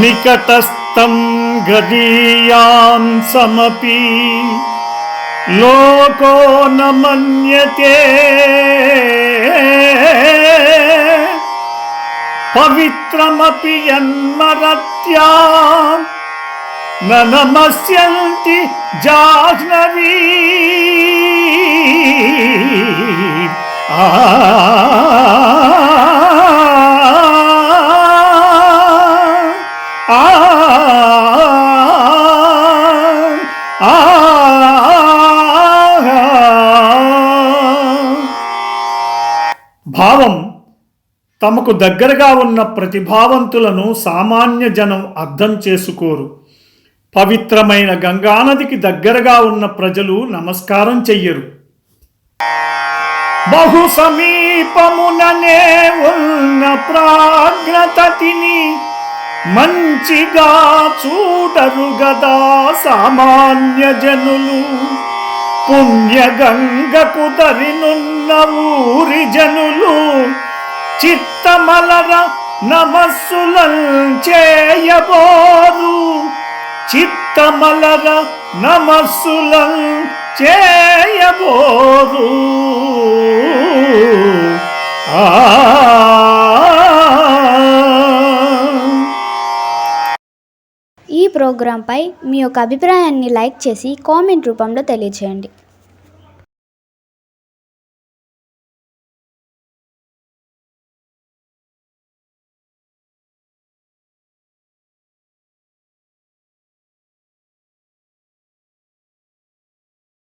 నికటస్థం గదీయాం సమపి. లోకో న మన్యతే పవిత్రమపి యన్మరత్యా. న నమస్యంతి జాహ్నవీ ఆ భావం తమకు దగ్గరగా ఉన్న ప్రతిభావంతులను సామాన్య జనం అర్థం చేసుకోరు. పవిత్రమైన గంగానదికి దగ్గరగా ఉన్న ప్రజలు నమస్కారం చెయ్యరు. బహు సమీపముననే ఉన్న ప్రాజ్ఞతతిని మంచిగా చూడరు గదా సామాన్య జనులు. పుణ్యగంగకు తరినున్న ఊరి జనులు చిత్తమలర నమస్సులంచేయబోరు చిత్తమలర నమస్సులం చేయబోరు. ఆ ఈ ప్రోగ్రాంపై మీ యొక్క అభిప్రాయాన్ని లైక్ చేసి కామెంట్ రూపంలో తెలియచేయండి.